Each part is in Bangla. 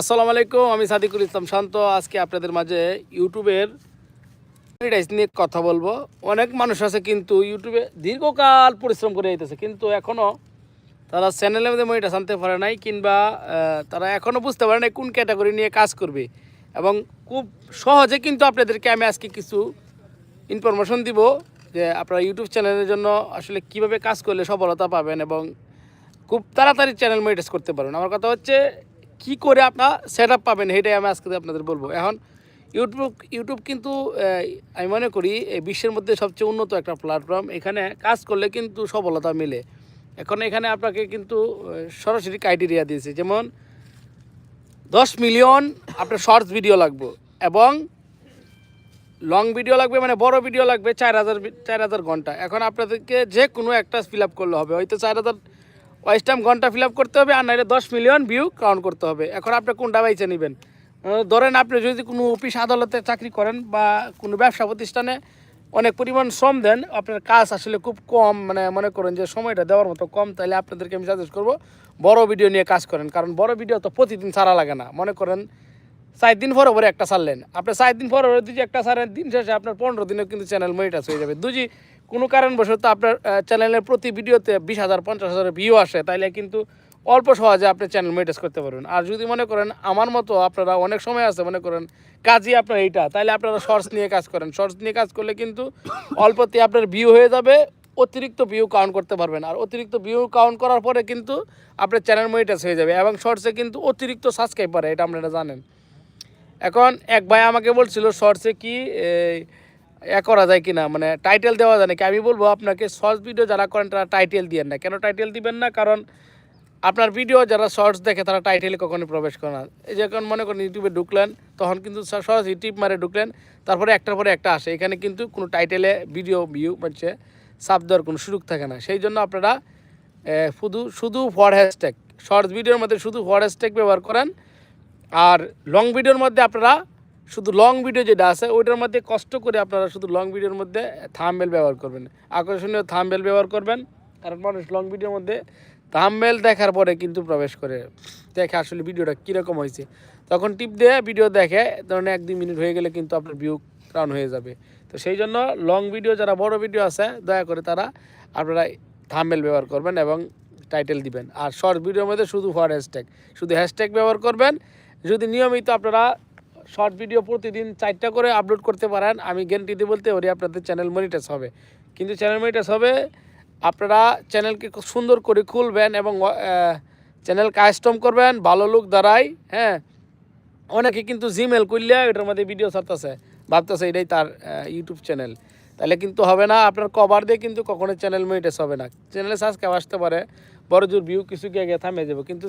আসসালামু আলাইকুম, আমি সাদিকুল ইসলাম শান্ত। আজকে আপনাদের মাঝে ইউটিউবের মনিটাইজ নিয়ে কথা বলব। অনেক মানুষ আছে কিন্তু ইউটিউবে দীর্ঘকাল পরিশ্রম করে যেতেছে কিন্তু এখনও তারা চ্যানেলের মধ্যে মনিটা আনতে পারে নাই কিংবা তারা এখনও বুঝতে পারে নাই কোন ক্যাটাগরি নিয়ে কাজ করবে। এবং খুব সহজে কিন্তু আপনাদেরকে আমি আজকে কিছু ইনফরমেশন দিব যে আপনারা ইউটিউব চ্যানেলের জন্য আসলে কীভাবে কাজ করলে সফলতা পাবেন এবং খুব তাড়াতাড়ি চ্যানেল মনিটাইজ করতে পারবেন। আমার কথা হচ্ছে কি করে আপনার সেট পাবেন? সেটাই আমি আজকে আপনাদের বলব। এখন ইউটিউব ইউটিউব কিন্তু আমি মনে করি বিশ্বের মধ্যে সবচেয়ে উন্নত একটা প্ল্যাটফর্ম এখানে কাজ করলে কিন্তু সফলতা মিলে। এখন এখানে আপনাকে কিন্তু সরাসরি ক্রাইটেরিয়া দিয়েছে। যেমন, দশ মিলিয়ন আপনার শর্টস ভিডিও লাগবে এবং লং ভিডিও লাগবে মানে বড় ভিডিও লাগবে চার হাজার চার হাজার ঘণ্টা। এখন আপনাদেরকে যে কোনো একটা ফিল আপ করলে হবে। হয়তো চার হাজার ওয়াইস টাইম ঘণ্টা ফিল করতে হবে, আর নাহলে দশ মিলিয়ন ভিউ কাউন্ট করতে হবে। এখন আপনি কোনটা বাইছে নেবেন? ধরেন আপনি যদি কোনো অফিস আদালতে চাকরি করেন বা কোনো ব্যবসা প্রতিষ্ঠানে অনেক পরিমাণ শ্রম দেন, আপনার কাজ আসলে খুব কম মানে মনে করেন যে সময়টা দেওয়ার মতো কম তাহলে আপনাদেরকে আমি সাজেস্ট করব বড় ভিডিও নিয়ে কাজ করেন। কারণ বড় ভিডিও তো প্রতিদিন ছাড়া লাগে না। মনে করেন চার দিন পরে পরে একটা ছাড়লেন। আপনি চার দিন পরে দুজি একটা ছাড়েন, দিন শেষে আপনার পনেরো দিনে কিন্তু চ্যানেল মনিটাইজ হয়ে যাবে। দুজি কোনো কারণবশত আপনার চ্যানেলের প্রতি ভিডিওতে বিশ হাজার, পঞ্চাশ হাজার ভিউ আসে, তাইলে কিন্তু অল্প সহজে আপনি চ্যানেল মনিটাইজ করতে পারবেন। আর যদি মনে করেন আমার মতো আপনারা অনেক সময় আছে, মনে করেন কাজই আপনার এইটা, তাইলে আপনারা শর্টস নিয়ে কাজ করেন। শর্টস নিয়ে কাজ করলে কিন্তু অল্পতে আপনার ভিউ হয়ে যাবে, অতিরিক্ত ভিউ কাউন্ট করতে পারবেন। আর অতিরিক্ত ভিউ কাউন্ট করার পরে কিন্তু আপনার চ্যানেল মনিটাইজ হয়ে যাবে এবং শর্টসে কিন্তু অতিরিক্ত সাবস্ক্রাইব পারে এটা আপনারা জানেন। এখন এক ভাই আমাকে বলছিল শর্টসে কি এ করা যায় কিনা? মানে টাইটেল দেওয়া যায় নাকি? আমি বলব আপনাকে শর্টস ভিডিও যারা করেন তারা টাইটেল দিবেন না। কেন টাইটেল দিবেন না? কারণ আপনার ভিডিও যারা শর্টস দেখে তারা টাইটেলে কখনোই প্রবেশ করে না। এই যখন মনে করেন ইউটিউবে ঢুকলেন, তখন কিন্তু সরাসরি টিপ মারে ঢুকলেন, তারপরে একটার পরে একটা আসে। এখানে কিন্তু কোনো টাইটেলে ভিডিও ভিউ হচ্ছে সাব দেওয়ার কোনো সুযোগ থাকে না। সেই জন্য আপনারা শুধু শুধু ফর হ্যাশট্যাগ শর্টস ভিডিওর মধ্যে শুধু ফর হ্যাশট্যাগ ব্যবহার করেন। আর লং ভিডিওর মধ্যে আপনারা শুধু লং ভিডিও যেটা আছে, ওইটার মধ্যে কষ্ট করে আপনারা শুধু লং ভিডিওর মধ্যে থামবেল ব্যবহার করবেন। আকর্ষণীয় থামবেল ব্যবহার করবেন, কারণ মানুষ লং ভিডিওর মধ্যে থামবেল দেখার পরে কিন্তু প্রবেশ করে, দেখে আসলে ভিডিওটা কীরকম হয়েছে। তখন টিপ দিয়ে ভিডিও দেখে, ধরুন এক দুই মিনিট হয়ে গেলে কিন্তু আপনার ভিউ রান হয়ে যাবে। তো সেই জন্য লং ভিডিও যারা বড় ভিডিও আছে, দয়া করে তারা আপনারা থামবেল ব্যবহার করবেন এবং টাইটেল দিবেন। আর শর্ট ভিডিওর মধ্যে শুধু ফর হ্যাশট্যাগ শুধু হ্যাশট্যাগ ব্যবহার করবেন। যদি নিয়মিত আপনারা শর্ট ভিডিও প্রতিদিন চারটা করে আপলোড করতে পারেন। আমি গ্যারান্টি দিয়ে বলতে পারি, আপনাদের চ্যানেল মনিটাইজ হবে। কিন্তু চ্যানেল মনিটাইজ হবে, আপনারা চ্যানেলকে খুব সুন্দর করে খুলবেন এবং চ্যানেল কাস্টম করবেন, ভালো লোক দ্বারাই হ্যাঁ। অনেকে কিন্তু জিমেল করলে এটার মধ্যে ভিডিও ছাড়তেছে, ভাবতেছে এটাই তার ইউটিউব চ্যানেল তাহলে কিন্তু হবে না, আপনার কভার দিয়ে কিন্তু কখনো চ্যানেল মনিটাইজ হবে না। চ্যানেলে সাবস্ক্রাইব আসতে পারে বড় জোর ভিউ কিছু গিয়ে থামে যাবে কিন্তু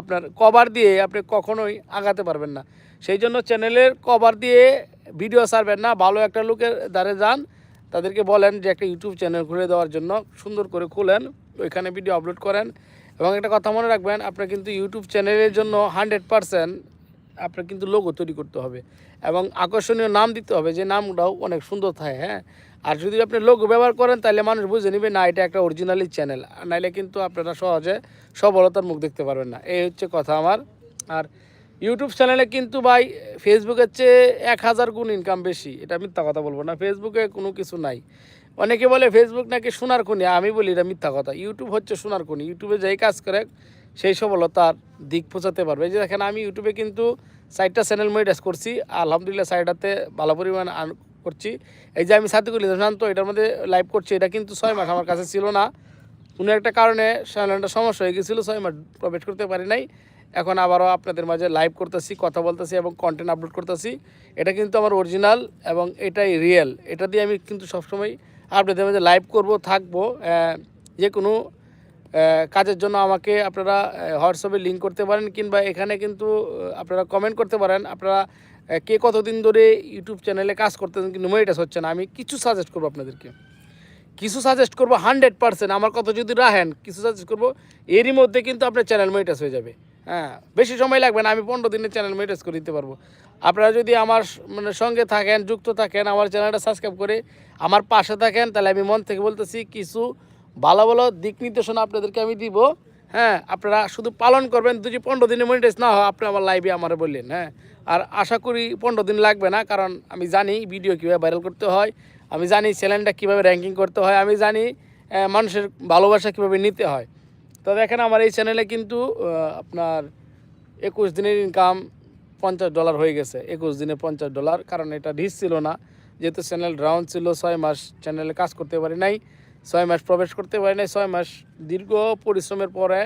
আপনার কভার দিয়ে আপনি কখনোই আগাতে পারবেন না। সেই জন্য চ্যানেলের কভার দিয়ে ভিডিও ছাড়বেন না। ভালো একটা লোকের দ্বারে যান। তাদেরকে বলেন যে, একটা ইউটিউব চ্যানেল খুলে দেওয়ার জন্য, সুন্দর করে খুলেন, ওইখানে ভিডিও আপলোড করেন। এবং একটা কথা মনে রাখবেন, আপনার কিন্তু ইউটিউব চ্যানেলের জন্য হান্ড্রেড পারসেন্ট আপনার কিন্তু লোগো তৈরি করতে হবে। এবং আকর্ষণীয় নাম দিতে হবে। যে নামটাও অনেক সুন্দর থাকে হ্যাঁ? আর যদি আপনি লোগো ব্যবহার করেন, তাহলে মানুষ বুঝে নেবে, না, এটা একটা অরিজিনালি চ্যানেল নাইলে কিন্তু আপনারা সহজে সফলতার মুখ দেখতে পারবেন না। এই হচ্ছে কথা আমার। আর ইউটিউব চ্যানেলে কিন্তু ভাই ফেসবুকের চেয়ে এক হাজার গুণ ইনকাম বেশি। এটা মিথ্যা কথা বলব না। ফেসবুকে কোনো কিছু নাই। অনেকে বলে ফেসবুক নাকি সোনার খনি? আমি বলি, এটা মিথ্যা কথা। ইউটিউব হচ্ছে সোনার খনি। ইউটিউবে যেই কাজ করে, সেই সফলতার দিক পৌঁছাতে পারবে। যে দেখেন, আমি ইউটিউবে কিন্তু সাইটটা চ্যানেল মনিটাইজ করছি। আলহামদুলিল্লাহ সাইটটাতে ভালো পরিমাণ এই যে আমি সাথে করি শান্ত, এটার মধ্যে লাইভ করছি, এটা কিন্তু ছয় মাস আমার কাছে ছিল না। কোনো একটা কারণে চ্যানেলটা সমস্যা হয়ে গেছিল, ছয় মাস প্রবেশ করতে পারি নাই। এখন আবারও আপনাদের মাঝে লাইভ করতেছি, কথা বলতেছি এবং কন্টেন্ট আপলোড করতেছি। এটা কিন্তু আমার অরিজিনাল এবং এটাই রিয়েল এটা দিয়ে আমি কিন্তু সবসময় আপনাদের মাঝে লাইভ করব, থাকব যে কোনো কাজের জন্য আমাকে আপনারা হোয়াটসঅ্যাপে লিঙ্ক করতে পারেন কিংবা এখানে কিন্তু আপনারা কমেন্ট করতে পারেন। আপনারা কে কতদিন ধরে ইউটিউব চ্যানেলে কাজ করতেছেন কিন্তু মনিটাইজ হচ্ছে না, আমি কিছু সাজেস্ট করব আপনাদেরকে। কিছু সাজেস্ট করব হান্ড্রেড পার্সেন্ট আমার কথা যদি রাখেন, কিছু সাজেস্ট করব, এরই মধ্যে কিন্তু আপনার চ্যানেল মনিটাইজ হয়ে যাবে। হ্যাঁ বেশি সময় লাগবে না, আমি পনেরো দিনের চ্যানেল মনিটাইজ করে দিতে পারব। আপনারা যদি আমার মানে সঙ্গে থাকেন, যুক্ত থাকেন, আমার চ্যানেলটা সাবস্ক্রাইব করে আমার পাশে থাকেন, তাহলে আমি মন থেকে বলতেছি, কিছু ভালো ভালো দিক নির্দেশনা আপনাদেরকে আমি দিব। হ্যাঁ আপনারা শুধু পালন করবেন, যদি পনেরো দিনে মনিটাইজ না হয়, আপনি আমার লাইভে আমার বললেন হ্যাঁ। আর আশা করি পনেরো দিন লাগবে না, কারণ আমি জানি ভিডিও কীভাবে ভাইরাল করতে হয়, আমি জানি চ্যানেলটা কীভাবে র্যাঙ্কিং করতে হয়, আমি জানি মানুষের ভালোবাসা কীভাবে নিতে হয়। তো দেখেন, আমার এই চ্যানেলে কিন্তু আপনার একুশ দিনের ইনকাম পঞ্চাশ ডলার হয়ে গেছে, একুশ দিনে পঞ্চাশ ডলার কারণ এটা রিস ছিল না। যেহেতু চ্যানেল ডাউন ছিল, ছয় মাস চ্যানেলে কাজ করতে পারি নাই ছয় মাস প্রবেশ করতে পারি নাই, ছয় মাস দীর্ঘ পরিশ্রমের পরে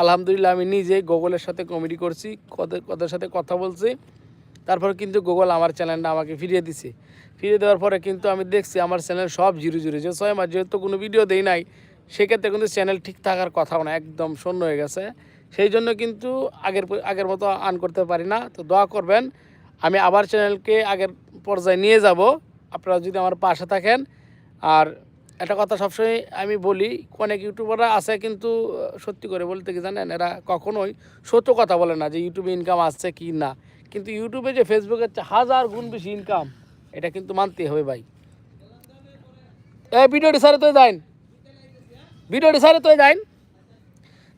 আলহামদুলিল্লাহ আমি নিজে গুগলের সাথে কমেডি করছি ওদের সাথে কথা বলছি। তারপর কিন্তু গুগল আমার চ্যানেলটা আমাকে ফিরিয়ে দিছে। ফিরিয়ে দেওয়ার পরে কিন্তু আমি দেখছি আমার চ্যানেল সব জিরো জিরো যে ছয় মাস যেহেতু কোনো ভিডিও দেই নাই, সেক্ষেত্রে কিন্তু চ্যানেল ঠিক থাকার কথাও না, একদম শূন্য হয়ে গেছে। সেই জন্য কিন্তু আগের আগের মতো আর্ন করতে পারি না। তো দোয়া করবেন, আমি আবার চ্যানেলকে আগের পর্যায়ে নিয়ে যাব। আপনারা যদি আমার পাশে থাকেন, আর একটা কথা সবসময় আমি বলি, অনেক ইউটিউবাররা আছে কিন্তু, সত্যি করে বলতে কি জানেন, এরা কখনোই সত্য কথা বলে না যে ইউটিউবে ইনকাম আসছে কি না। কিন্তু ইউটিউবে যে ফেসবুকের হাজার গুণ বেশি ইনকাম এটা কিন্তু মানতেই হবে ভাই। ভিডিওটি সারে তো যাইন ভিডিওটি সারে তো যাইন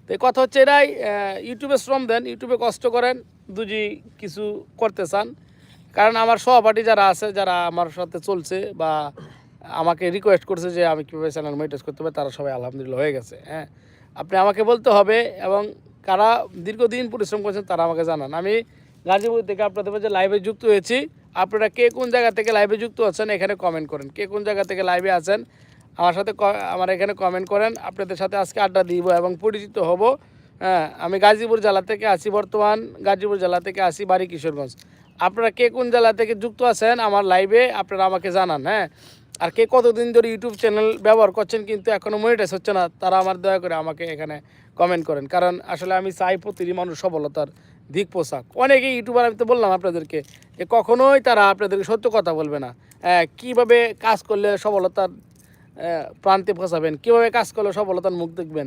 তো কথা হচ্ছে এরাই ইউটিউবে শ্রম দেন ইউটিউবে কষ্ট করেন দুজি কিছু করতে চান। কারণ আমার সহপাঠী যারা আছে, যারা আমার সাথে চলছে বা আমাকে রিকোয়েস্ট করছে যে আমি কীভাবে চ্যানেল মনিটাইজ করতে পারি, তারা সবাই আলহামদুলিল্লাহ হয়ে গেছে হ্যাঁ। আপনি আমাকে বলতে হবে এবং কারা দীর্ঘদিন পরিশ্রম করছেন তারা আমাকে জানান। আমি গাজীপুর থেকে আপনাদের মাঝে লাইভে যুক্ত হয়েছি। আপনারা কে কোন জায়গা থেকে লাইভে যুক্ত আছেন এখানে কমেন্ট করেন। কে কোন জায়গা থেকে লাইভে আছেন আমার সাথে আমার এখানে কমেন্ট করেন। আপনাদের সাথে আজকে আড্ডা দিব এবং পরিচিত হব হ্যাঁ। আমি গাজীপুর জেলা থেকে আছি বর্তমান, গাজীপুর জেলা থেকে আসি বাড়ি কিশোরগঞ্জ আপনারা কে কোন জেলা থেকে যুক্ত আছেন আমার লাইভে আপনারা আমাকে জানান হ্যাঁ। আর কে কতদিন ধরে ইউটিউব চ্যানেল ব্যবহার করছেন কিন্তু এখনও মনিটাইজ হচ্ছে না, তারা আমার দয়া করে আমাকে এখানে কমেন্ট করেন। কারণ আসলে আমি চাই প্রতিটি মানুষ সফলতার দিক পোশাক অনেকে ইউটিউবার, আমি তো বললাম আপনাদেরকে যে কখনোই তারা আপনাদেরকে সত্য কথা বলবে না। কীভাবে কাজ করলে সফলতার প্রান্তে পৌঁছাবেন, কীভাবে কাজ করলে সফলতার মুখ দেখবেন?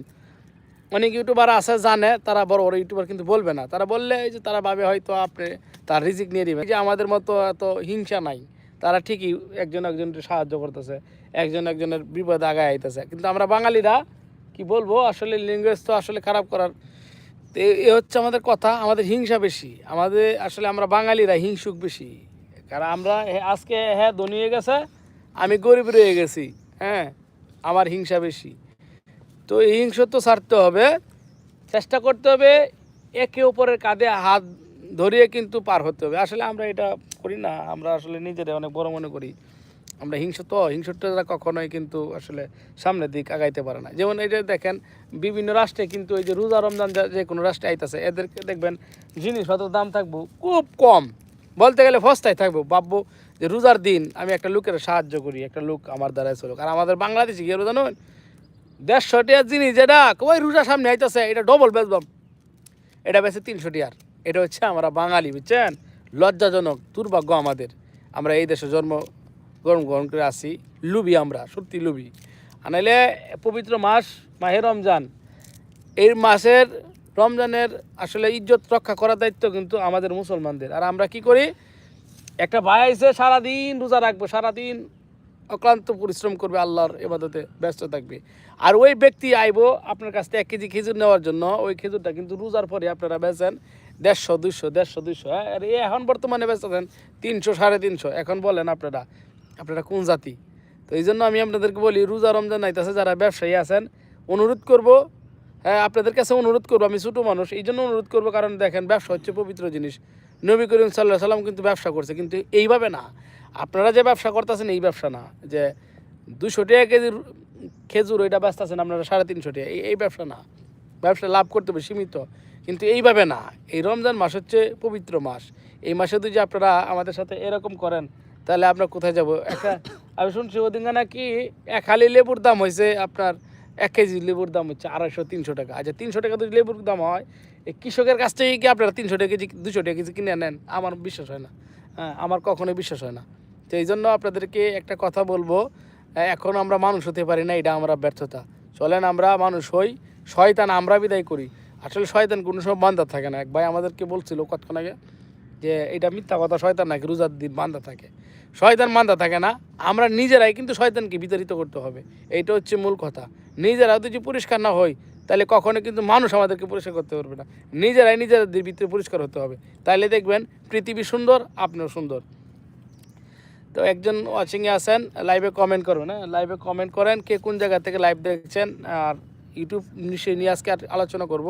অনেক ইউটিউবার আছে, জানে, তারা বড় বড় ইউটিউবার কিন্তু বলবে না। তারা বললে যে তারা ভাবে হয়তো আপনি তার রিজিক নিয়ে দিবেন যে আমাদের মতো এত হিংসা নাই। তারা ঠিকই একজন একজনকে সাহায্য করতেছে, একজন একজনের বিপদ আগায় আইতেছে। কিন্তু আমরা বাঙালিরা কি বলব, আসলে ল্যাঙ্গুয়েজ তো আসলে খারাপ করার তো এ হচ্ছে আমাদের কথা, আমাদের হিংসা বেশি। আমাদের, আসলে আমরা বাঙালিরা হিংসুক বেশি। কারণ আমরা আজকে হ্যাঁ ধনী হয়ে গেছে, আমি গরিব রয়ে গেছি হ্যাঁ আমার হিংসা বেশি। তো এই তো ছাড়তে হবে, চেষ্টা করতে হবে একে অপরের কাঁধে হাত ধরিয়ে কিন্তু পার হতে হবে। আসলে আমরা এটা করি না, আমরা আসলে নিজেরা অনেক বড় মনে করি। আমরা হিংস হিংসত হিংসুটরা কখনোই কিন্তু আসলে সামনের দিক আগাইতে পারে না। যেমন এই যে দেখেন, বিভিন্ন রাষ্ট্রে কিন্তু এই যে রোজা রমজান যা- কোনো রাষ্ট্রে আইতাছে, এদেরকে দেখবেন জিনিসপত্র দাম থাকব খুব কম। বলতে গেলে ফস্তায় থাকব। ভাববো যে রোজার দিন আমি একটা লোকের সাহায্য করি, একটা লোক আমার দ্বারাই চলুক। আর আমাদের বাংলাদেশে গিয়ে জানেন দেড়শো টিয়ার জিনিস যেটা ওই রোজা সামনে আইতেছে, এটা ডবল বেচবাম এটা বেছে তিনশো টিয়ার। এটা হচ্ছে আমরা বাঙালি, বুঝছেন? লজ্জাজনক, দুর্ভাগ্য আমাদের। আমরা এই দেশে জন্ম গ্রহণ করে আসি। লুবি আমরা, সত্যি লুবি। আনাইলে পবিত্র মাস, মাহে রমজান। এই মাসের রমজানের আসলে ইজ্জত রক্ষা করার দায়িত্ব কিন্তু আমাদের মুসলমানদের। আর আমরা কি করি? একটা ভাই আইসে সারাদিন রোজা রাখব, সারাদিন অক্লান্ত পরিশ্রম করবে, আল্লাহর এবাদতে ব্যস্ত থাকবে। আর ওই ব্যক্তি আইবো আপনার কাছ থেকে এক কেজি খেজুর নেওয়ার জন্য। ওই খেজুরটা কিন্তু রোজার পরে আপনারা বেচেন। দেড়শো, দুইশো দেড়শো, দুইশো হ্যাঁ? আর এখন বর্তমানে বেচতেছেন তিনশো, সাড়ে তিনশো। এখন বলেন আপনারা আপনারা কোন জাতি? তো এই জন্য আমি আপনাদেরকে বলি, রোজা রমজান নাইতেছে, যারা ব্যবসায়ী আছেন, অনুরোধ করব হ্যাঁ আপনাদের কাছে অনুরোধ করব, আমি ছোটো মানুষ, এই জন্য অনুরোধ করব, কারণ দেখেন, ব্যবসা হচ্ছে পবিত্র জিনিস। নবী করিম সাল্লাহ সাল্লাম কিন্তু ব্যবসা করছে, কিন্তু এইভাবে না। আপনারা যে ব্যবসা করতেছেন, এই ব্যবসা না। যে দুশো টাকা কেজি খেজুর, ওইটা ব্যস্ত আছেন আপনারা সাড়ে তিনশো টাকা এই ব্যবসা না। ব্যবসা লাভ করতে হবে, সীমিত। কিন্তু এইভাবে না। এই রমজান মাস হচ্ছে পবিত্র মাস। এই মাসে যদি আপনারা আমাদের সাথে এরকম করেন, তাহলে আপনার কোথায় যাব? একটা, আমি শুনছি ওদিন নাকি এক হালি লেবুর দাম হয়েছে আপনার এক কেজি লেবুর দাম হচ্ছে আড়াইশো, তিনশো টাকা। আচ্ছা তিনশো টাকা যদি লেবুর দাম হয় এই কৃষকের কাছ থেকে কি আপনারা তিনশো টাকা কেজি, দুশো টাকা কেজি কিনে নেন? আমার বিশ্বাস হয় না। হ্যাঁ আমার কখনোই বিশ্বাস হয় না। তো এই জন্য আপনাদেরকে একটা কথা বলব এখন আমরা মানুষ হতে পারি না, এটা আমরা ব্যর্থতা। চলেন আমরা মানুষ হই। শয়তান, আমরা বিদায় করি। আসলে শয়তান কোনো সময় বান্ধা থাকে না। এক ভাই আমাদেরকে বলছিল কতক্ষণ আগে যে, এটা মিথ্যা কথা, শয়তান নাকি রোজার দিন বান্ধা থাকে। শয়তান বান্ধা থাকে না, আমরা নিজেরাই কিন্তু শয়তানকে বিতাড়িত করতে হবে। এইটা হচ্ছে মূল কথা। নিজেরা যদি পরিষ্কার না হই, তাহলে কখনো কিন্তু মানুষ আমাদেরকে পরিষ্কার করতে পারবে না। নিজেরাই নিজেদের ভিতরে পরিষ্কার হতে হবে। তাহলে দেখবেন, পৃথিবী সুন্দর, আপনিও সুন্দর। তো একজন ওয়াচিংয়ে আছেন লাইভে কমেন্ট করবেন হ্যাঁ? লাইভে কমেন্ট করেন, কে কোন জায়গা থেকে লাইভ দেখছেন, আর ইউটিউব বিষয় নিয়ে আজকে আলোচনা করব।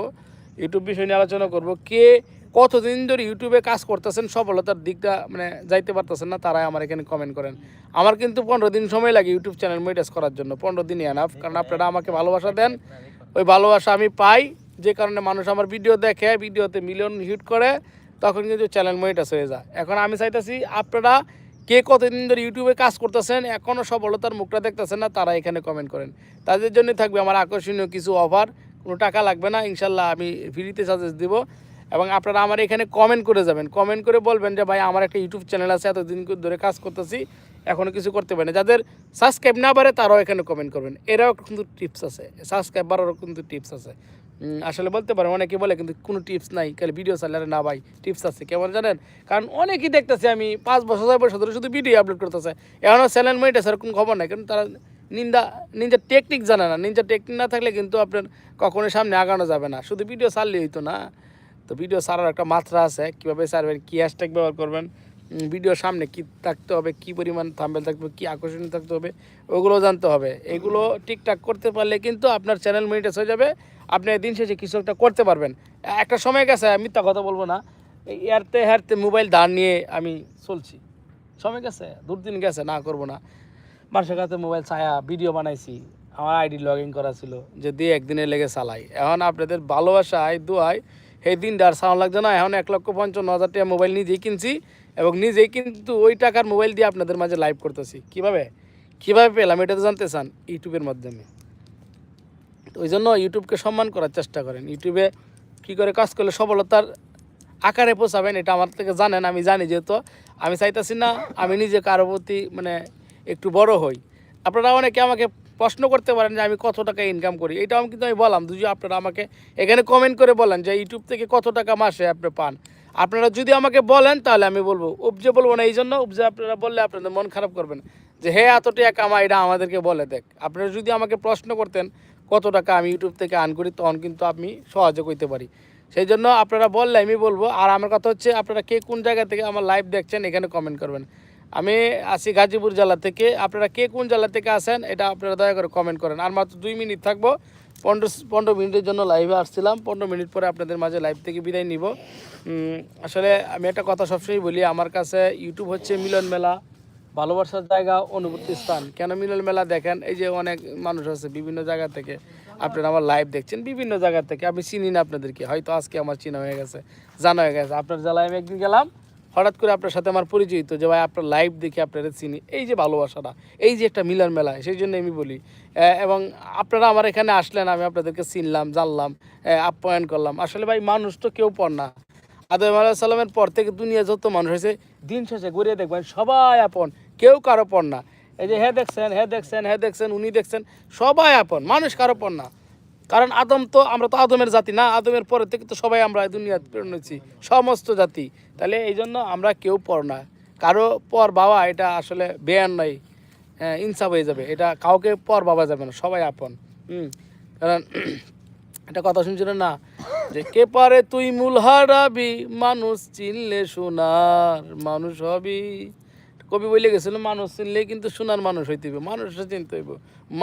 ইউটিউব বিষয় নিয়ে আলোচনা করব কে কতদিন ধরে ইউটিউবে কাজ করতেছেন, সফলতার দিকটা মানে যাইতে পারতেছেন না, তারাই আমার এখানে কমেন্ট করেন। আমার কিন্তু পনেরো দিন সময় লাগে ইউটিউব চ্যানেল মনিটাইজ করার জন্য, পনেরো দিনই এনাফ কারণ আপনারা আমাকে ভালোবাসা দেন। ওই ভালোবাসা আমি পাই, যে কারণে মানুষ আমার ভিডিও দেখে ভিডিওতে মিলিয়ন হিট করে, তখন কিন্তু চ্যানেল মনিটাইজ হয়ে যায়। এখন আমি চাইতেছি আপনারা কে কতদিন ধরে ইউটিউবে কাজ করতেছেন এখনও সফলতার মুখটা দেখতেছেন না, তারা এখানে কমেন্ট করেন। তাদের জন্য থাকবে আমার আকর্ষণীয় কিছু অফার কোনো টাকা লাগবে না, ইনশাল্লাহ আমি ফ্রিতে সাজেস্ট দিব। এবং আপনারা আমার এখানে কমেন্ট করে যাবেন। কমেন্ট করে বলবেন যে, ভাই, আমার একটা ইউটিউব চ্যানেল আছে, এতদিন ধরে কাজ করতেছি এখনও কিছু করতে পারে না। যাদের সাবস্ক্রাইব না পারে তারাও এখানে কমেন্ট করবেন। এরাও কিন্তু টিপস আছে। সাবস্ক্রাইব বাড়ারও কিন্তু টিপস আছে। আসলে বলতে পারেন, অনেকে বলে কিন্তু কোনো টিপস নাই, খালি ভিডিও চালারে না ভাই টিপস আছে, কেমন জানেন? কারণ অনেকেই দেখতেছে আমি পাঁচ বছর, ছয় বছর ধরে শুধু ভিডিও আপলোড করতেছে এখনও চ্যানেল মেয়েটা সেরকম খবর নাই, কারণ তারা নিন্দা নিনজা টেকনিক জানে না নিনজা টেকনিক না থাকলে কিন্তু আপনার কখনোই সামনে আগানো যাবে না, শুধু ভিডিও ছাড়লেই হইতো না। তো ভিডিও ছাড়ার একটা মাত্রা আছে, কীভাবে সারবেন কী হ্যাশট্যাগ ব্যবহার করবেন ভিডিওর সামনে কি থাকতে হবে, কি পরিমাণ থাম্বেল থাকতে হবে, কী আকর্ষণীয় থাকতে হবে, ওগুলো জানতে হবে। এগুলো ঠিকঠাক করতে পারলে কিন্তু আপনার চ্যানেল মনিটাইজ হয়ে যাবে আপনি দিন শেষে কিছু একটা করতে পারবেন। একটা সময় গেছে মিথ্যা কথা বলব না। এই এয়ারতে হ্যারতে মোবাইল দাঁড় নিয়ে আমি চলছি। সময় গেছে দুদিন গেছে, না করব না। মানুষের কাছে মোবাইল ছায়া ভিডিও বানাইছি। আমার আইডি লগ ইন করা ছিল যে দিয়ে একদিনে লেগে চালাই। এখন আপনাদের ভালোবাসায় দোয়াই সেই দিনটা আর সাউন্ড লাগছে না। এখন এক লক্ষ পঞ্চান্ন হাজার টাকা মোবাইল নিজেই কিনছি এবং নিজেই কিন্তু ওই টাকার মোবাইল দিয়ে আপনাদের মাঝে লাইভ করতেছি। কীভাবে? কীভাবে পেলাম? এটা তো জানতে চান ইউটিউবের মাধ্যমে। তো ওই জন্য ইউটিউবকে সম্মান করার চেষ্টা করেন। ইউটিউবে কী করে কাজ করলে সফলতার আকারে পৌঁছাবেন, এটা আমার থেকে জানেন, আমি জানি যেহেতু। আমি চাইতেছি না, আমি নিজে কারও প্রতি মানে একটু বড় হই। আপনারা অনেকে আমাকে প্রশ্ন করতে পারেন যে আমি কত টাকা ইনকাম করি। এটা আমি কিন্তু আমি বললাম দুজি আপনারা আমাকে এখানে কমেন্ট করে বলেন যে ইউটিউব থেকে কত টাকা মাসে আপনি পান। আপনারা যদি আমাকে বলেন তাহলে আমি বলব। উপজে বলব না এই জন্য উপজে আপনারা বললে আপনাদের মন খারাপ করবেন। যে হে, এত টাকা কামা এটা আমাদেরকে বলে দেখ। আপনারা যদি আমাকে প্রশ্ন করতেন কত টাকা আমি ইউটিউব থেকে আর্ন করি, তখন কিন্তু আমি সহযোগ করতে পারি। সেই জন্য আপনারা বললে আমি বলব, আর আমার কথা হচ্ছে আপনারা কে কোন জায়গা থেকে আমার লাইভ দেখছেন এখানে কমেন্ট করবেন। আমি আসি গাজীপুর জেলা থেকে, আপনারা কে কোন জেলা থেকে আসেন এটা আপনারা দয়া করে কমেন্ট করেন। আর মাত্র দুই মিনিট থাকব, পনেরো পনেরো মিনিটের জন্য লাইভে আসছিলাম, পনেরো মিনিট পরে আপনাদের মাঝে লাইভ থেকে বিদায় নিব। আসলে আমি একটা কথা সবসময় বলি, আমার কাছে ইউটিউব হচ্ছে মিলন মেলা। ভালোবাসার জায়গা, অনুভূতি স্থান। কেন মিলন মেলা দেখেন? এই যে অনেক মানুষ আছে বিভিন্ন জায়গা থেকে। আপনারা আমার লাইভ দেখছেন বিভিন্ন জায়গা থেকে। আমি চিনি না আপনাদেরকে। হয়তো আজকে আমার চিনা হয়ে গেছে, জানা হয়ে গেছে। আপনার জেলায় আমি একদিন গেলাম, হঠাৎ করে আপনার সাথে আমার পরিচয় হতো যে, ভাই, আপনার লাইভ দেখে আপনারা চিনি। এই যে ভালোবাসাটা, এই যে একটা মিলন মেলা, সেই জন্য আমি বলি। এবং আপনারা আমার এখানে আসলেন, আমি আপনাদেরকে চিনলাম, জানলাম আপ্যায়ন করলাম। আসলে ভাই, মানুষ তো কেউ পর না। আদম আলাহিসাল্লামের পর থেকে দুনিয়া যত মানুষ হয়েছে, দিন শেষে ঘুরিয়ে দেখবেন সবাই আপন, কেউ কারও পর না। এই যে হে দেখছেন হে দেখছেন হে দেখছেন, উনি দেখছেন, সবাই আপন, মানুষ কারও পর না। কারণ আদম তো, আমরা তো আদমের জাতি না, আদমের পরে থেকে তো সবাই আমরা দুনিয়া প্রেরণ হয়েছি, সমস্ত জাতি। তাহলে এই জন্য আমরা কেউ পর না। কারও পর বাবা, এটা আসলে বেয়ান নাই। হ্যাঁ ইনসাফ হয়ে যাবে। এটা কাউকে পর বাবা যাবে না, সবাই আপন। হুম, কারণ একটা কথা শুনছিল না? যে কে পারে তুই মূল হারাবি? মানুষ চিনলে সোনার মানুষ হবি। কবি বলে গেছিল, মানুষ চিনলে কিন্তু সোনার মানুষ হইতে হইব মানুষটা চিনতে হইব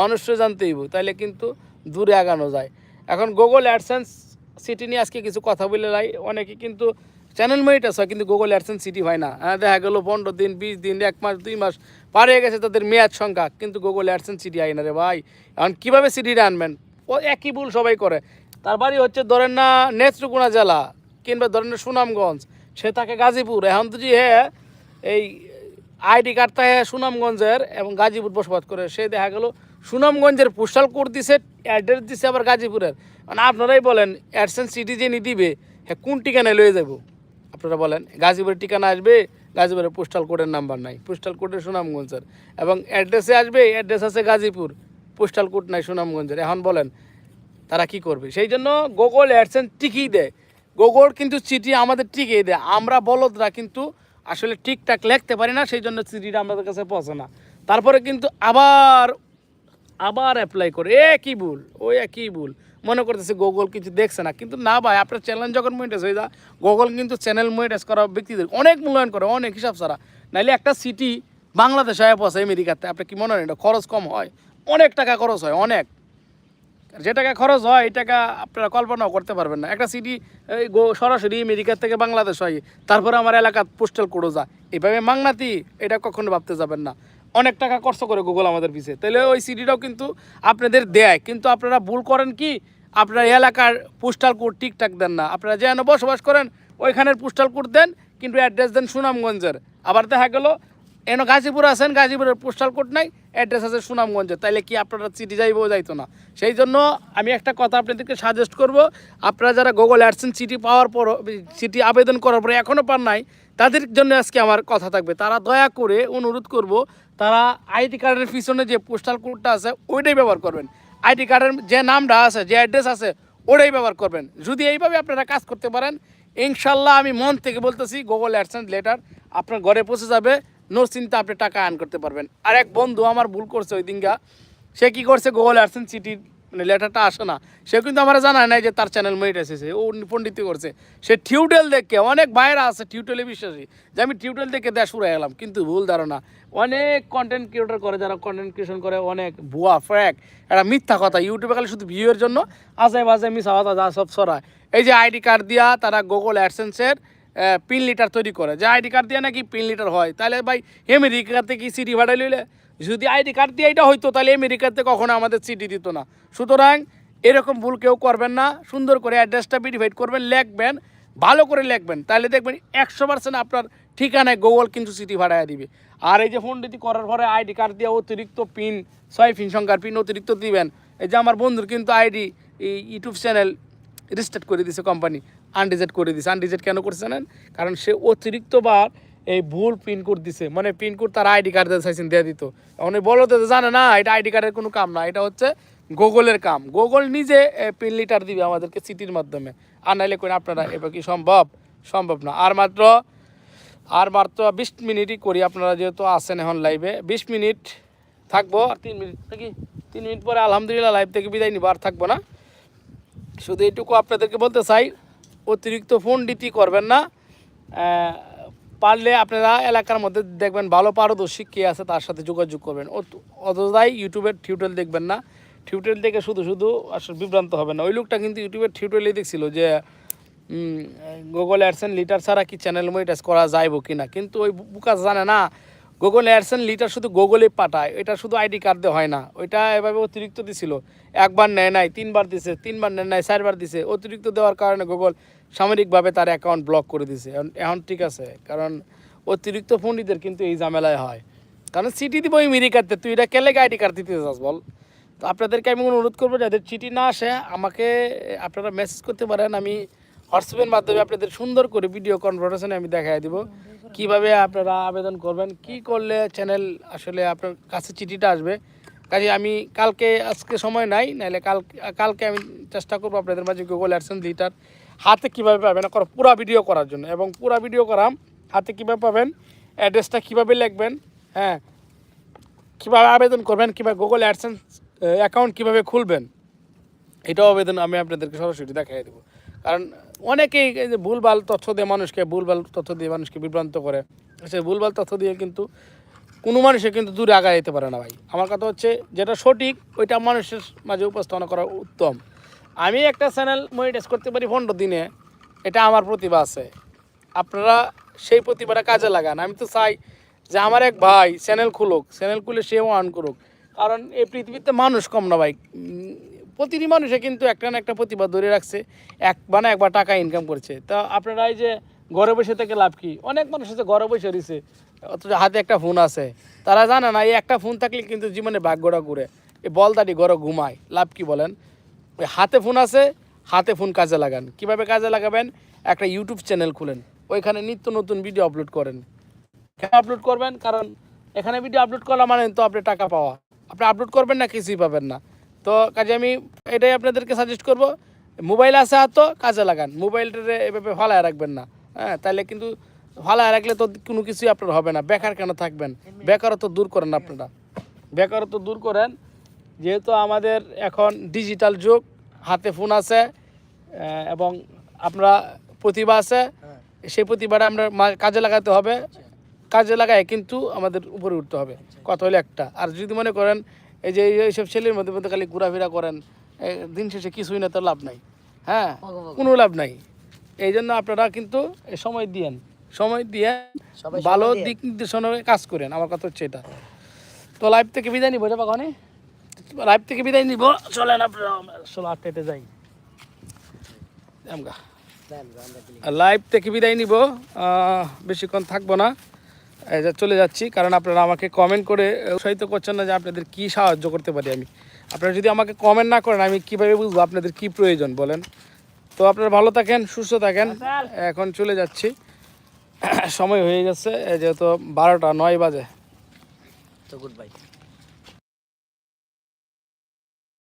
মানুষটা জানতে হইব, তাইলে কিন্তু দূরে আগানো যায়। এখন গুগল অ্যাডসেন্স সিটি নিয়ে আজকে কিছু কথা বলে লাই, অনেকে কিন্তু চ্যানেল মেরিটাস হয়, কিন্তু গুগল অ্যাডসেন্স সিটি হয় না। হ্যাঁ দেখা গেলো পনেরো দিন, বিশ দিন, এক মাস, দুই মাস পার হয়ে গেছে তাদের মেয়াদ সংখ্যা, কিন্তু গুগল অ্যাডসেন্স সিটি হয় না রে ভাই। এখন কীভাবে সিটিটা আনবেন? ও একই ভুল সবাই করে। তার বাড়ি হচ্ছে ধরেন না নেত্রকোনা জেলা কিংবা ধরেন না সুনামগঞ্জ, সে থাকে গাজীপুর। এখন তো যে হ্যাঁ এই আইডি কার্ড থাকে সুনামগঞ্জের এবং গাজীপুর বসবাস করে, সে দেখা গেল সুনামগঞ্জের পোস্টাল কোড দিছে অ্যাড্রেস দিছে আবার গাজীপুরের। মানে আপনারাই বলেন অ্যাডসেন্স সিটি যে নি দিবে হ্যাঁ কোন ঠিকানায় লয়ে যাব? আপনারা বলেন, গাজীপুরের ঠিকানা আসবে, গাজীপুরের পোস্টাল কোডের নাম্বার নাই পোস্টাল কোডের সুনামগঞ্জের। এবং অ্যাড্রেসে আসবে অ্যাড্রেস আছে গাজীপুর। পোস্টাল কোড নাই সুনামগঞ্জের। এখন বলেন, তারা কি করবে? সেই জন্য গুগল অ্যাডসেন্স টিকিয়ে দেয়। গুগল কিন্তু চিঠি আমাদের টিকিয়ে দেয়। আমরা বলদরা কিন্তু আসলে ঠিকঠাক লিখতে পারি না, সেই জন্য চিঠিটা আমাদের কাছে পৌঁছে না। তারপরে কিন্তু আবার আবার অ্যাপ্লাই করে। এ কি ভুল? ও এ একই ভুল? মনে করতেছে গুগল কিছু দেখছে না। কিন্তু না ভাই, আপনার চ্যানেল যখন মনিটাইজ হয়ে যায় গুগল কিন্তু চ্যানেল মনিটাইজ করা ব্যক্তিদের অনেক মূল্যায়ন করে, অনেক হিসাব ছাড়া। নাহলে একটা সিটি বাংলাদেশে হয়ে পৌঁছে আমেরিকাতে। আপনার কি মনে হয় এটা খরচ কম হয়? অনেক টাকা খরচ হয়, অনেক। যে টাকা খরচ হয়, এই টাকা আপনারা কল্পনাও করতে পারবেন না। একটা সিটি সরাসরি আমেরিকা থেকে বাংলাদেশ হয়, তারপরে আমার এলাকার পোস্টাল কোডও যায়। এভাবে মাংনাতি এটা কখনো ভাবতে যাবেন না। অনেক টাকা খরচ করে গুগল আমাদের পিছিয়ে তাহলে ওই সিটিটাও কিন্তু আপনাদের দেয়। কিন্তু আপনারা ভুল করেন কি? আপনার এলাকার পোস্টাল কোড ঠিকঠাক দেন না। আপনারা যেন বসবাস করেন, ওইখানের পোস্টাল কোড দেন, কিন্তু অ্যাড্রেস দেন সুনামগঞ্জের। আবার দেখা গেল এন গাজীপুর আছেন, গাজীপুরের পোস্টাল কোড নাই অ্যাড্রেস আছে সুনামগঞ্জে। তাইলে কি আপনারা চিঠি যাইবও যাইতো না। সেই জন্য আমি একটা কথা আপনাদেরকে সাজেস্ট করব, আপনারা যারা গুগল অ্যাডসেন্স চিঠি পাওয়ার পর চিঠি আবেদন করার পরে এখনও পান নাই, তাদের জন্য আজকে আমার কথা থাকবে। তারা দয়া করে অনুরোধ করব, তারা আইডি কার্ডের পিছনে যে পোস্টাল কোডটা আছে, ওইটাই ব্যবহার করবেন। আইডি কার্ডের যে নামটা আছে, যে অ্যাড্রেস আছে ওটাই ব্যবহার করবেন। যদি এইভাবে আপনারা কাজ করতে পারেন ইনশাল্লাহ আমি মন থেকে বলতেছি গুগল অ্যাডসেন্স লেটার আপনার ঘরে পৌঁছে যাবে। চিন্তা, আপনি টাকা আর্ন করতে পারবেন। আর এক বন্ধু আমার ভুল করছে ওই দিনকা সে কি করছে? গুগল অ্যাডসেন্স চিঠির মানে লেটারটা আসে না। সে কিন্তু আমার জানায় নাই যে তার চ্যানেল মেট এসেছে ও পণ্ডিত করছে। সে টিউটেল দেখে, অনেক বাইরে আছে টিউটেলে বিশ্বাসী, যে আমি টিউটেল দেখে দেশ উড়ে গেলাম কিন্তু ভুল ধারণা, অনেক কন্টেন্ট ক্রিয়েটর করে, যারা কন্টেন্ট ক্রিয়েশন করে, অনেক ভুয়া ফ্যাক একটা মিথ্যা কথা। ইউটিউবে খালি শুধু ভিউয়ের জন্য আজে বাজে মিশা কথা যা সব সরায় এই যে আইডি কার্ড দিয়া তারা গুগল অ্যাডসেন্সের পিন লিটার তৈরি করে। যে আইডি কার্ড দিয়ে নাকি পিন লিটার হয়। তাহলে ভাই আমেরিকাতে কি সিটি ভাড়া লইলে? যদি আইডি কার্ড দিয়ে এটা হইতো, তাহলে আমেরিকাতে কখনো আমাদের সিটি দিত না। সুতরাং, এরকম ভুল কেউ করবেন না। সুন্দর করে অ্যাড্রেসটা ভেরিফাইড করবেন, লিখবেন, ভালো করে লিখবেন। তাহলে দেখবেন একশো পার্সেন্ট আপনার ঠিকানায় গুগল কিন্তু সিটি ভাড়ায় দিবে। আর এই যে ফোন দিতে করার পরে আইডি কার্ড দিয়ে অতিরিক্ত পিন, ছয় পিন সংখ্যার পিন অতিরিক্ত দিবেন। এই যে আমার বন্ধুর কিন্তু আইডি ইউটিউব চ্যানেল রিস্টার্ট করে দিছে কোম্পানি আনডিজেট করে দিছে। আনডিজেট কেন করছে জানেন? কারণ সে অতিরিক্তবার এই ভুল পিনকোড দিছে। মানে পিনকোড তার আইডি কার্ড চাইছেন দিয়ে দিত। উনি বলো তো জানে না, এটা আইডি কার্ডের কোনো কাম না, এটা হচ্ছে গুগলের কাম। গুগল নিজে পিন লিটার দিবে আমাদেরকে সিটির মাধ্যমে। আর নাইলে কোন আপনারা এবার কি সম্ভব সম্ভব না। আর মাত্র আর মাত্র বিশ মিনিটই করি। আপনারা যেহেতু আছেন এখন লাইভে বিশ মিনিট থাকব। আর তিন মিনিট, নাকি? তিন মিনিট পরে আলহামদুলিল্লাহ লাইভ থেকে বিদায় নিব, আর থাকব না। শুধু এইটুকু আপনাদেরকে বলতে চাই অতিরিক্ত ফোন ডিটি করবেন না। পারলে আপনারা এলাকার মধ্যে দেখবেন ভালো পারদর্শী কে আছে তার সাথে যোগাযোগ করবেন। অত- অযথাই ইউটিউবের টিউটোরিয়াল দেখবেন না। টিউটোরিয়াল দেখে শুধু শুধু আসলে বিভ্রান্ত হবে না। ওই লোকটা কিন্তু ইউটিউবের টিউটোরিয়ালই দেখছিল যে গুগল অ্যাডসেন লিটার ছাড়া কি চ্যানেল মনিটাইজ করা যাইব কি না কিন্তু ওই বুকা জানে না গুগল অ্যাডসেন লিটার শুধু গুগলে পাঠায়, এটা শুধু আইডি কার্ড হয় না। ওইটা এভাবে অতিরিক্ত দিছিল। একবার নেয় নাই, তিনবার দিছে, তিনবার নেয় নাই, চারবার দিছে। অতিরিক্ত দেওয়ার কারণে গুগল সামরিকভাবে তার অ্যাকাউন্ট ব্লক করে দিছে। এখন- এখন ঠিক আছে, কারণ অতিরিক্ত পণ্ডিতের কিন্তু এই ঝামেলায় হয়। কারণ চিঠি দিব আমেরিকাতে, তুই এটা কেলে আইডি কার্ড দিতে চাস বল? তো আপনাদেরকে আমি অনুরোধ করব, যাদের চিঠি না আসে, আমাকে আপনারা মেসেজ করতে পারেন, আমি হোয়াটসঅ্যাপের মাধ্যমে আপনাদের সুন্দর করে ভিডিও কনভারসেশনে আমি দেখাই দিব। কীভাবে আপনারা আবেদন করবেন, কি করলে চ্যানেল আসলে আপনার কাছে চিঠিটা আসবে। কাজে আমি কালকে, আজকে সময় নাই নাহলে কাল কালকে আমি চেষ্টা করব আপনাদের মাঝে গুগল অ্যাডসেন্স লিটার হাতে কীভাবে পাবেন, করা, পুরা ভিডিও করার জন্য। এবং পুরা ভিডিও করাম, হাতে কীভাবে পাবেন অ্যাড্রেসটা কীভাবে লিখবেন হ্যাঁ কীভাবে আবেদন করবেন কিংবা গুগল অ্যাডসেন্স অ্যাকাউন্ট কীভাবে খুলবেন, এটাও আবেদন আমি আপনাদেরকে সরাসরি দেখাই দেবো। কারণ অনেকেই ভুলভাল তথ্য দিয়ে মানুষকে, ভুলভাল তথ্য দিয়ে মানুষকে বিভ্রান্ত করে। সে ভুলভাল তথ্য দিয়ে কিন্তু কোনো মানুষে কিন্তু দূরে আগা যেতে পারে না ভাই। আমার কথা হচ্ছে, যেটা সঠিক, ওইটা মানুষের মাঝে উপস্থাপনা করা উত্তম। আমি একটা চ্যানেল মনিটাইজ করতে পারি পনেরো দিনে, এটা আমার প্রতিভা আছে। আপনারা সেই প্রতিভাটা কাজে লাগান। আমি তো চাই যে আমার এক ভাই চ্যানেল খুলুক, চ্যানেল খুলে সেও আর্ন করুক। কারণ এই পৃথিবীতে মানুষ কম না ভাই। প্রতিটি মানুষে কিন্তু একটা না একটা প্রতিভা ধরে রাখছে, এক মানে একবার টাকা ইনকাম করছে। তা আপনারা এই যে ঘরে বসে থেকে লাভ কি? অনেক মানুষ আছে ঘরে বসে রয়েছে, অথচ হাতে একটা ফোন আছে। তারা জানে না, এই একটা ফোন থাকলে কিন্তু জীবনে ভাগ্যটা ঘুরে। এই বলদাটি ঘরে ঘুমায়, লাভ কি বলেন? ওই হাতে ফোন আছে, হাতে ফোন কাজে লাগান। কীভাবে কাজে লাগাবেন? একটা ইউটিউব চ্যানেল খুলেন, ওইখানে নিত্য নতুন ভিডিও আপলোড করেন। কেন আপলোড করবেন? কারণ এখানে ভিডিও আপলোড করা মানে তো আপনি টাকা পাওয়া। আপনি আপলোড করবেন না, কিছুই পাবেন না। তো কাজে আমি এটাই আপনাদেরকে সাজেস্ট করব মোবাইল আছে আর তো কাজে লাগান। মোবাইলটা এভাবে ফালায় রাখবেন না। হ্যাঁ তাহলে কিন্তু ফালায় রাখলে তো কোনো কিছুই আপনার হবে না। বেকার কেন থাকবেন? বেকারত্ব দূর করেন আপনারা। বেকারত্ব দূর করেন যেহেতু আমাদের এখন ডিজিটাল যুগ হাতে ফোন আছে এবং আপনারা প্রতিভা আছে হ্যাঁ। সেই প্রতিভাটা আমরা কাজে লাগাতে হবে। কাজে লাগায় কিন্তু আমাদের উপরে উঠতে হবে। কথা হলো একটা। আর যদি মনে করেন এই যে এইসব ছেলের মধ্যে মধ্যে খালি ঘোরাফেরা করেন দিন শেষে কিছুই না তো লাভ নাই। হ্যাঁ। কোনো লাভ নাই। এই জন্য আপনারা কিন্তু সময় দিয়েন। সময় দিয়ে ভালো দিক নির্দেশনায় কাজ করেন। আমার কথা হচ্ছে এটা। তো লাইভ থেকে বিদায় নিব যাবা কনে লাইভ থেকে বিদায় নিব। চলেন আপনারা ষোলো আটটাতে যাই। লাইভ থেকে বিদায় নিব। বেশিক্ষণ থাকব না। চলে যাচ্ছি। কারণ আপনারা আমাকে কমেন্ট করে উৎসাহিত করছেন না যে আপনাদের কি সাহায্য করতে পারি আমি। আপনারা যদি আমাকে কমেন্ট না করেন আমি কীভাবে বুঝব আপনাদের কি প্রয়োজন বলেন। তো আপনারা ভালো থাকেন সুস্থ থাকেন। এখন চলে যাচ্ছি। সময় হয়ে গেছে যেহেতু বারোটা নয় বাজে। তো গুড বাই